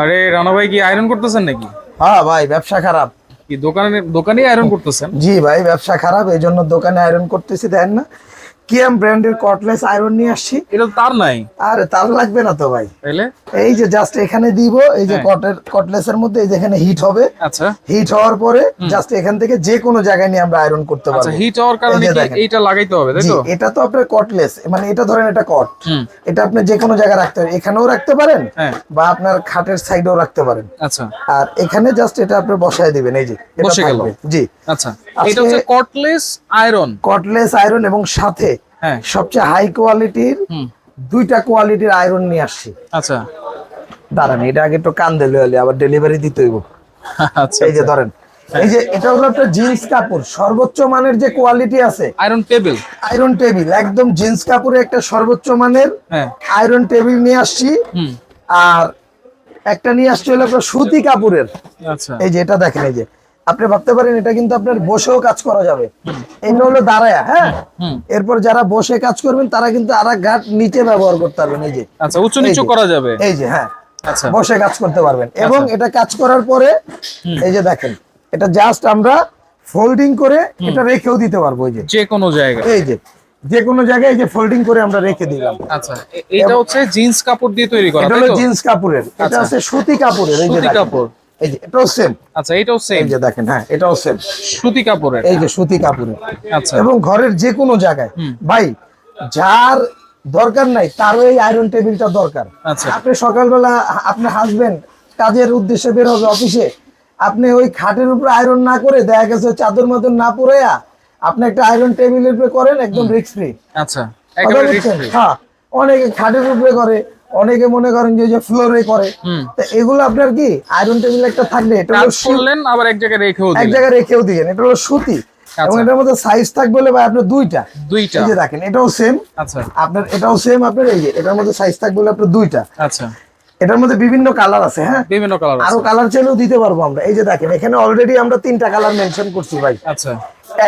আরে রানা ভাই কি আয়রন করতেছেন নাকি? হ্যাঁ ভাই ব্যবসা খারাপ। কি দোকানে দোকানে আয়রন করতেছেন? জি ভাই ব্যবসা খারাপ এই জন্য দোকানে আয়রন করতেছি দেন না। কিয়াম ব্র্যান্ডের কটলেস আয়রন নিয়ে আসছি। এটা তার নাই? আরে তার লাগবে না তো ভাই। তাইলে? এই যে জাস্ট এখানে দিব এই যে। কটের কটলেসের মধ্যে এই যেখানে হিট হবে। আচ্ছা। হিট হওয়ার পরে জাস্ট এখান থেকে যে কোনো জায়গায় নিয়ে আমরা আয়রন করতে আচ্ছা হিট হওয়ার কারণে। এইটা লাগাইতে হবে তাই তো? এটা তো আপনার কটলেস মানে এটা ধরেন এটা কট এটা আপনি যে কোনো জায়গায় রাখতে পারেন। এখানেও রাখতে পারেন হ্যাঁ। বা আপনার খাটের সাইডেও রাখতে পারেন। আচ্ছা। আর এখানে জাস্ট এটা আপনি বসায় দিবেন এই যে বসে গেল। জি। আচ্ছা। এটা হচ্ছে কটলেস আয়রন কটলেস আয়রন এবং সাথে হ্যাঁ। সবচেয়ে হাই কোয়ালিটির দুইটা কোয়ালিটির আয়রন নিয়ে আসছি। আচ্ছা। দাঁড়ান এটা আগে একটু কান দিলে হলে আবার ডেলিভারি দিতে হইব। আচ্ছা এই যে ধরেন এই যে এটা হলো একটা জিন্স কাপড় সর্বোচ্চ মানের যে কোয়ালিটি আছে আয়রন টেবিল আয়রন টেবিল একদম জিন্স কাপড়ের একটা সর্বোচ্চ মানের হ্যাঁ। আয়রন টেবিল নিয়ে আসছি। আর একটা নিয়ে আসছি হলো সুতি কাপড়ের। আচ্ছা। এই যে এটা দেখেন এই যে আপনি ভাবতে পারেন এটা কিন্তু আপনার বসেও কাজ করা যাবে। এটা হলো দাঁড়ায়া হ্যাঁ? এরপর যারা বসে কাজ করবেন তারা কিন্তু আর ঘাট নিচে ব্যবহার করতে পারবেন এই যে। আচ্ছা উঁচু নিচু করা যাবে? এই যে হ্যাঁ। আচ্ছা। বসে কাজ করতে পারবেন। এবং এটা কাজ করার পরে এই যে দেখেন এটা জাস্ট আমরা ফোল্ডিং করে এটা রেখেও দিতে পারব এই যে। যে কোনো জায়গায়। এই যে যে কোনো জায়গায় এই যে ফোল্ডিং করে আমরা রেখে দিলাম। আচ্ছা এটা হচ্ছে জিন্স কাপড় দিয়ে তৈরি করা এটা হলো জিন্স কাপড়ের। এটা আচ্ছা। আছে সুতি কাপড়ের এই যে সুতি কাপড়। এই যে এটাও সেম আচ্ছা এটাও সেম এই যে দেখেন হ্যাঁ এটাও সেম সুতি কাপড়ের। এই যে সুতি কাপড়ের। আচ্ছা। এবং ঘরের যে কোনো জায়গায় ভাই যার দরকার নাই তারও এই আয়রন টেবিলটা দরকার। আচ্ছা। আপনি সকালবেলা আপনার হাজবেন্ড কাজের উদ্দেশ্যে বের হবে অফিসে আপনি ওই খাটের উপরে আয়রন না করে দেখা গেছে চাদর মতন না পরেয়া আপনি একটা আয়রন টেবিলের উপরে করেন একদম রিস্ক ফ্রি আচ্ছা। হ্যাঁ অনেকে খাটের উপরে করে। অনেকে মনে করেন যে ফ্লোরে করে। তো এগুলো আপনার কি? আয়রন টেবিল একটা থাকবে এটা করলেন আবার এক জায়গায় রেখেও এক জায়গায় রেখেও দিবেন এটা হলো সুতি। এবং আচ্ছা। এটার মধ্যে সাইজ থাকবে হলে ভাই আপনার দুইটা। দুইটা। এই যে দেখেন এটাও সেম আচ্ছা। আপনার এটাও সেম আপনার এই যে এটার মধ্যে সাইজ থাকবে হলে আপনার দুইটা। আচ্ছা। এটার মধ্যে বিভিন্ন কালার আছে হ্যাঁ? বিভিন্ন কালার আরও কালার চাইলেও দিতে পারব আমরা। এই যে দেখেন এখানে অলরেডি আমরা তিনটা কালার মেনশন করছি ভাই। আচ্ছা।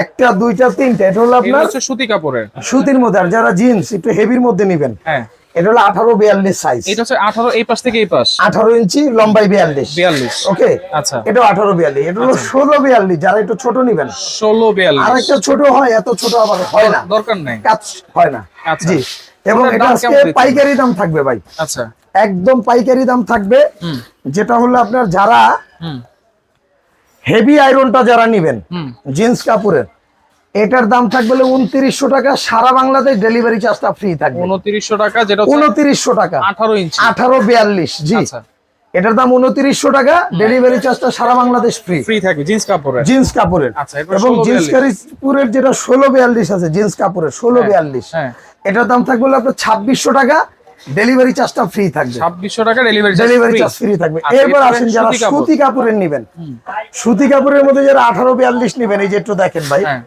একটা দুইটা তিনটা এটা হলো আপনার সুতি কাপড়ের। সুতির মধ্যে। আর যারা জিন্স একটু হেভির মধ্যে নিবেন। হ্যাঁ। এটা হলো আঠারো বিয়াল্লিশ সাইজ এটা হচ্ছে আঠারো এই পাশ থেকে এই পাশ? আঠারো ইঞ্চি লম্বাই বিয়াল্লিশ। বিয়াল্লিশ। ওকে আচ্ছা। এটা আঠারো বিয়াল্লিশ। এটা হলো ষোলো বিয়াল্লিশ যারা একটু ছোট নিবেন। ষোলো আর একটা ছোট হয় এত ছোট আবার হয় না। দরকার নাই। কাজ হয় না। আচ্ছা। জি। এবং এটা আজকে পাইকারি দাম থাকবে ভাই। আচ্ছা। একদম পাইকারি দাম থাকবে। যেটা হলো আপনার যারা হেভি আয়রনটা যারা নিবেন হুম। জিন্স কাপড়ের এটার দাম থাকবে উনত্রিশশো টাকা সারা বাংলাদেশ ডেলিভারি চার্জটা ফ্রি থাকবে। উনত্রিশশো টাকা যেটা উনত্রিশশো টাকা। আঠারো ইঞ্চি আঠারো বিয়াল্লিশ জি। আচ্ছা। এটার দাম উনত্রিশশো টাকা ডেলিভারি চার্জটা সারা বাংলাদেশ ফ্রি ফ্রি থাকবে জিন্স কাপড়ের। জিন্স কাপড়ের। আচ্ছা, এবং জিন্স কাপড়ের যেটা ষোলো বিয়াল্লিশ আছে জিন্স কাপড়ের ষোলো হ্যাঁ, বিয়াল্লিশ। হ্যাঁ। এটার দাম থাকবে আপনার ছাব্বিশশো টাকা ডেলিভারি চার্জটা ফ্রি থাকবে। ছাব্বিশশো টাকা ডেলিভারি ডেলিভারি চার্জ ফ্রি থাকবে। আচ্ছা, এরপর আসেন যারা সুতি কাপড়ের নিবেন। সুতি কাপড়ের মধ্যে যারা আঠারো বিয়াল্লিশ নিবেন এই যে একটু দেখেন ভাই। হ্যাঁ।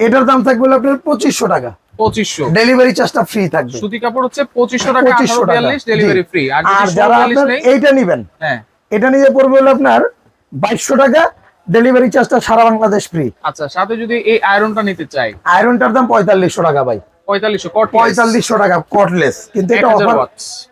এটার দাম থাকবে আপনার পঁচিশশো টাকা। পঁচিশশো। ডেলিভারি চার্জটা ফ্রি থাকবে। সুতি কাপড় হচ্ছে পঁচিশশো টাকা পঁচিশশো টাকা। ডেলিভারি ফ্রি আর আর যারা আপনার এইটা নিবেন হ্যাঁ। এটা নিয়ে পড়বে হলো আপনার বাইশশো টাকা ডেলিভারি চার্জটা সারা বাংলাদেশ ফ্রি আচ্ছা সাথে যদি এই আয়রনটা নিতে চাই? আয়রনটার দাম পঁয়তাল্লিশশো টাকা ভাই। পঁয়তাল্লিশশো পঁয়তাল্লিশশো টাকা কটলেস কিন্তু এটা অফার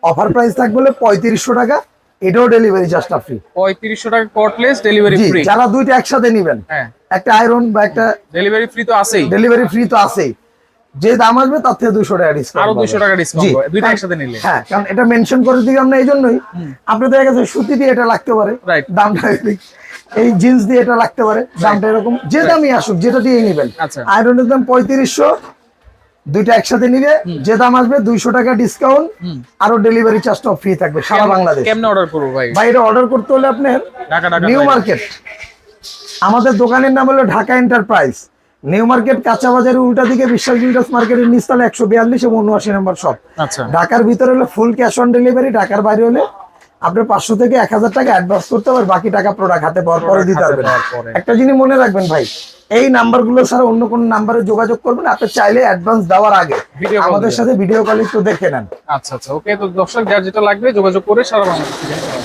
অফার প্রাইস থাকবে পঁয়ত্রিশশো টাকা এটাও ডেলিভারি চার্জটা ফ্রি পঁয়ত্রিশশো টাকা কটলেস ডেলিভারি ফ্রি যারা দুইটা একসাথে নিবেন হ্যাঁ। একটা আয়রন বা একটা ডেলিভারি ফ্রি তো আছেই। ডেলিভারি ফ্রি তো আছেই। যে দাম আসবে তার থেকে দুশো টাকা ডিসকাউন্ট আরও দুইশো টাকা ডিসকাউন্ট দুইটা একসাথে নিলে। হ্যাঁ কারণ এটা মেনশন করে দিই আমরা এই জন্যই। আপনি দেখা গেছে সুতি দিয়ে এটা লাগতে পারে. দামটা। এই জিন্স দিয়ে এটা লাগতে পারে। দামটা এরকম। যে দামই আসুক যেটা দিয়ে নেবেন। আচ্ছা। আয়রনের দাম পঁয়ত্রিশশো দুইটা একসাথে নিলে যে দাম আসবে দুইশো টাকা ডিসকাউন্ট আরও ডেলিভারি চার্জটাও ফ্রি থাকবে সারা বাংলাদেশ। কেমনে অর্ডার করব ভাই? এটা অর্ডার করতে হলে আপনার নিউ মার্কেট আমাদের দোকানের নাম হলো ঢাকা এন্টারপ্রাইজ নিউ মার্কেট কাঁচা বাজারের উল্টা দিকে বিশ্বাস বিল্ডার্স মার্কেটের নিচতলা একশো বিয়াল্লিশ এবং উনআশি নম্বর শপ আচ্ছা। ঢাকার ভিতরে হলে ফুল ক্যাশ অন ডেলিভারি ঢাকার বাইরে হলে আপনি পাঁচশো থেকে এক হাজার টাকা অ্যাডভান্স করতে পারবেন বাকি টাকা প্রোডাক্ট হাতে পাওয়ার পরে দিতে পারবেন। একটা জিনিস মনে রাখবেন ভাই এই নাম্বারগুলো ছাড়া অন্য কোন নাম্বারে যোগাযোগ করবেন আপনি চাইলে অ্যাডভান্স দেওয়ার আগে আমাদের সাথে ভিডিও কল একটু দেখে নেন। আচ্ছা আচ্ছা ওকে তো দর্শক যার যেটা লাগবে যোগাযোগ করে সারা বাংলাদেশ